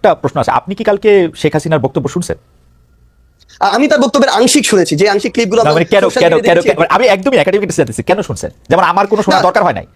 একটা প্রশ্ন আছে। আপনি কি কালকে শেখ হাসিনার বক্তব্য শুনছেন? আমি তার বক্তব্যের আংশিক শুনেছি। যে আংশিক ক্লিপগুলো মানে আমি একদমই একাডেমিক কেন শুনছেন? যেমন আমার কোনো শোনার দরকার হয় নাই।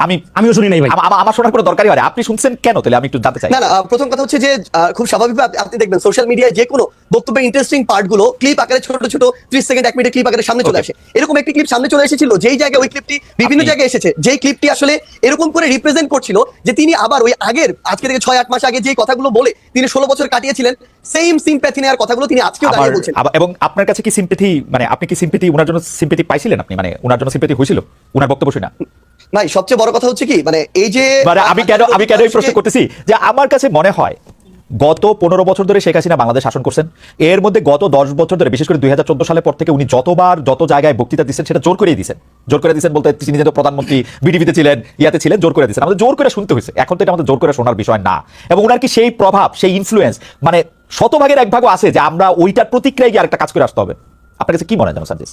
আমি আমিও শুনি নাই ভাই। আমা- আমা- আমার শোনার কোনো দরকারই হয় আপনি শুনছেন কেন? তাহলে আমি একটু জানতে চাই। না না প্রথম কথা হচ্ছে যে খুব স্বাভাবিকভাবে আপনি- দেখবেন সোশ্যাল মিডিয়ায় যে কোনো বক্তব্যের ইন্টারেস্টিং পার্টগুলো ক্লিপ আকারে ছোট ছোট ত্রিশ সেকেন্ড এক মিনিটের ক্লিপ আকারে সামনে চলে আসে। এরকম একটি ক্লিপ সামনে চলে এসেছিল যেই জায়গায় ওই ক্লিপটি বিভিন্ন জায়গায় এসেছে যেই ক্লিপটি আসলে এরকম করে রিপ্রেজেন্ট করছিল যে তিনি আবার ওই আগের আজকে থেকে ছয় আট মাস আগে যে কথাগুলো বলে তিনি ষোলো বছর কাটিয়েছিলেন সেম সিম্প্যাথি নেওয়ার কথাগুলো তিনি আজকেও দাঁড়িয়ে বলছেন। এবং আপনার কাছে কি সিম্পেথি মানে আপনি কি সিম্পেথি ওনার জন্য সিম্পেথি পাইছিলেন আপনি? মানে ওনার জন্য সিম্পেথি হয়েছিল? ওনার বক্তব্য শুনে? ভাই সবচেয়ে বড় কথা হচ্ছে কি মানে এই যে মানে আমি কেন আমি কেন এই প্রশ্ন করতেছি? যে আমার কাছে মনে হয় গত পনেরো বছর ধরে শেখ হাসিনা বাংলাদেশ শাসন করছেন। এর মধ্যে গত দশ বছর ধরে বিশেষ করে দুই সালের পর থেকে উনি যতবার যত জায়গায় বক্তৃতা দিচ্ছেন সেটা জোর করে দিয়েছেন জোর করে দিয়েছেন বলতে তিনি যেহেতু প্রধানমন্ত্রী বিডিভিতে ছিলেন ইয়াতে ছিলেন জোর করে দিয়েছেন আমাদের জোর করে শুনতে হয়েছে। এখন তো এটা আমাদের জোর করে শোনার বিষয় না। এবং ওনার কি সেই প্রভাব সেই ইনফ্লুয়েন্স মানে শতভাগের এক ভাগও আছে যে আমরা ওইটার প্রতিক্রিয়ায় গিয়ে আরেকটা কাজ করে আসতে হবে? আপনার কাছে কি মনে হয় জানো সার্জিস?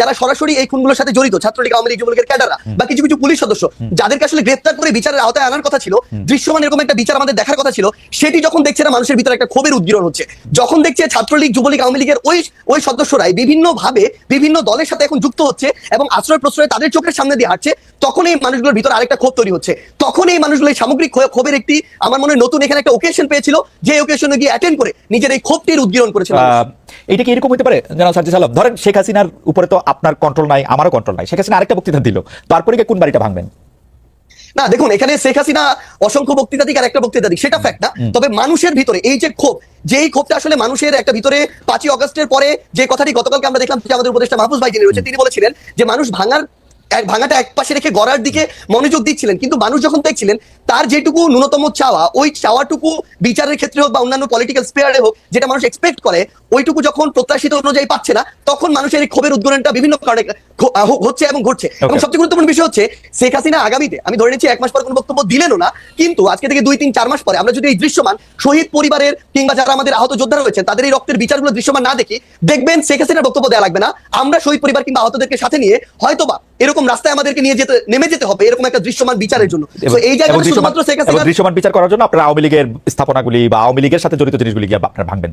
যারা সরাসরি এই খুনগুলোর সাথে জড়িত ছাত্রলীগ আওয়ামী লীগ যুবলীগের ক্যাডাররা বা কিছু কিছু পুলিশ সদস্য যাদেরকে আসলে গ্রেফতার করে বিচারের আওতায় আনার কথা ছিল দৃশ্যমান এরকম একটা বিচার আমাদের দেখার কথা ছিল সেটি যখন দেখছে না মানুষের ভিতরে একটা ক্ষোভের উদ্গীরণ হচ্ছে। যখন দেখছে ছাত্রলীগ যুবলীগ আওয়ামী লীগের ওই ওই সদস্যরাই বিভিন্ন ভাবে বিভিন্ন দলের সাথে এখন যুক্ত হচ্ছে এবং আশ্রয় প্রশ্রয় তাদের চোখের সামনে দিয়ে হাঁটছে তখন এই মানুষগুলোর ভিতরে আরেকটা ক্ষোভ তৈরি হচ্ছে। তখন এই মানুষগুলো এই সামগ্রিক ক্ষোভের একটি আমার মনে হয় নতুন এখানে একটা ওকেশন পেয়েছিল যে ওকেশনে গিয়ে অ্যাটেন্ড করে নিজের এই ক্ষোভটির উদ্গীরণ করেছিল আহ, এটা কি এরকম হতে পারে? জানাল সার্জিস আলম ধরেন শেখ হাসিনার উপরে তো আপনার কন্ট্রোল নাই আমারও কন্ট্রোল নাই। শেখ হাসিনা আরেকটা বক্তৃতা দিল তারপরে কোন বাড়িটা ভাঙবেন? না দেখুন এখানে শেখ হাসিনা অসংখ্য বক্তৃতা দিক আর একটা বক্তৃতা দিক সেটা ফ্যাক্ট না। তবে মানুষের ভিতরে এই যে ক্ষোভ যে এই ক্ষোভটা আসলে মানুষের একটা ভিতরে পাঁচই অগস্টের পরে যে কথাটি গতকালকে আমরা দেখলাম যে আমাদের উপদেষ্টা মাহফুজ ভাই যিনি রয়েছে তিনি বলেছিলেন যে মানুষ ভাঙার এক ভাঙাটা এক পাশে রেখে গড়ার দিকে মনোযোগ দিচ্ছিলেন। কিন্তু মানুষ যখন দেখছিলেন, তার যেটুকু ন্যূনতম চাওয়া, ওই চাওয়াটুকু বিচারের ক্ষেত্রে হোক বা অন্যান্য পলিটিক্যাল স্পেয়ারে হোক, যেটা মানুষ এক্সপেক্ট করে, ওইটুকু যখন প্রত্যাশিত অনুযায়ী পাচ্ছে না, তখন মানুষের এই ক্ষোভের উদ্গরণটা বিভিন্ন কারণে হচ্ছে এবং ঘটছে। এবং সবচেয়ে গুরুত্বপূর্ণ বিষয় হচ্ছে শেখ হাসিনা আগামীতে আমি ধরে নিচ্ছি এক মাস পর কোনো বক্তব্য দিলেনও না কিন্তু আজকে থেকে দুই তিন চার মাস পরে আমরা যদি এই দৃশ্যমান শহীদ পরিবারের কিংবা যারা আমাদের আহত যোদ্ধারা রয়েছেন তাদের এই রক্তের বিচারগুলো দৃশ্যমান না দেখি দেখবেন শেখ হাসিনার বক্তব্য দেওয়া লাগবে না। আমরা শহীদ পরিবার কিংবা আহতদেরকে সাথে নিয়ে হয়তোবা এরকম রাস্তায় আমাদেরকে নিয়ে যেতে নেমে যেতে হবে এরকম একটা দৃশ্যমান বিচারের জন্য। তো এই দৃশ্যমান- শুধুমাত্র শেখ হাসিনা দৃশ্যমান বিচার করার জন্য আপনারা আওয়ামী লীগের স্থাপনাগুলি বা আওয়ামী লীগের সাথে জড়িত জিনিসগুলি গিয়ে আপনারা ভাঙবেন।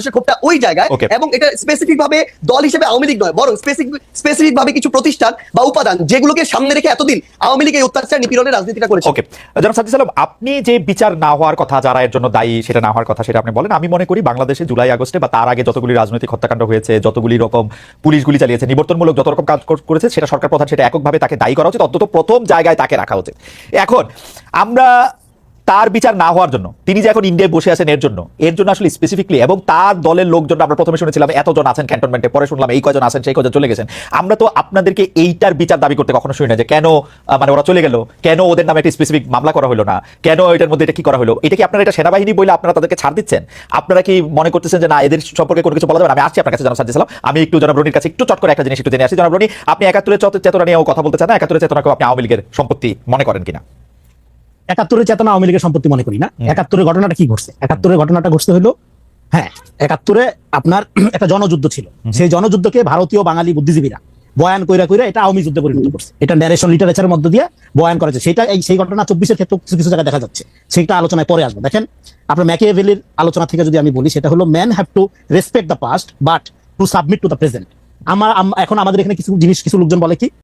মানুষের ক্ষোভটা ওই জায়গায় এবং এটা স্পেসিফিক ভাবে দল হিসেবে আওয়ামী লীগ নয় বরং স্পেসিফিক ভাবে কিছু প্রতিষ্ঠান বা উপাদান যেগুলোকে সামনে রেখে এতদিন আওয়ামী লীগ এই অত্যাচার নিপীড়নের রাজনীতিটা করেছে। ওকে জনাব সাজ্জিদ আলম আপনি যে বিচার না হওয়ার কথা যারা এর জন্য দায়ী সেটা না হওয়ার কথা সেটা আপনি বলেন আমি মনে করি বাংলাদেশে জুলাই আগস্টে বা তার আগে যতগুলি রাজনৈতিক হত্যাকাণ্ড হয়েছে যতগুলি রকম পুলিশ গুলি চালিয়েছে নিবর্তনমূলক যত রকম কাজ করেছে সেটা সরকার প্রধান সেটা এককভাবে তাকে দায়ী করা উচিত অন্তত প্রথম জায়গায় তাকে রাখা উচিত। এখন আমরা তার বিচার না হওয়ার জন্য। তিনি যে এখন ইন্ডিয়ায় বসে আছেন এর জন্য। এর জন্য আসলে স্পেসিফিকলি এবং তার দলের লোকজন আমরা প্রথমে শুনেছিলাম, এতজন আছেন ক্যান্টনমেন্টে পরে শুনলাম এই কজন আছেন, সেই কজন চলে গেছেন। আমরা তো আপনাদেরকে এইটার বিচার দাবি করতে কখনো শুনি না যে কেন মানে ওরা চলে গেল, কেন ওদের নামে একটা স্পেসিফিক মামলা করা হলো না, কেন এটার মধ্যে এটা কি করা হলো? এটা কি আপনারা এটা সেনাবাহিনী বলে আপনারা তাদেরকে ছাড় দিচ্ছেন? আপনারা কি মনে করতেছেন যে না, এদের সম্পর্কে কোনো কিছু বলা যাবে আমি আসছি আপনার কাছে, জানাব সাজ্জিদ সালাম। আমি একটু জনাব রনির কাছে একটু চট করে একটা জিনিস একটু জেনে আসি। জনাব রনি, আপনি একাত্তরের চত- চেতনা নিয়েও কথা বলতে চান একাত্তরের চেতনাকেও আপনি আওয়ামী লীগের সম্পত্তি মনে করেন কিনা? একাত্তরের চেতনা আওয়ামী লীগের সম্পত্তি মনে করি না। একাত্তরের ঘটনাটা কি ঘটছে? একাত্তরের ঘটনাটা ঘটতে হলো হ্যাঁ একাত্তরে আপনার একটা জনযুদ্ধ ছিল। সেই জনযুদ্ধকে ভারতীয় বাঙালি বুদ্ধিজীবীরা বয়ান কইরা কইরা এটা আওয়ামী যুদ্ধে পরিণত করছে। এটা ন্যারেশন লিটারেচারের মধ্য দিয়ে বয়ান করেছে সেটা এই সেই ঘটনা চব্বিশের ক্ষেত্রে কিছু কিছু জায়গায় দেখা যাচ্ছে। সেটা আলোচনায় পরে আসব। দেখেন আপনার ম্যাকিয়াভেলির আলোচনা থেকে যদি আমি বলি সেটা হলো man have to respect the past but to submit to the present আমার এখন আমাদের এখানে কিছু জিনিস কিছু লোকজন বলে কি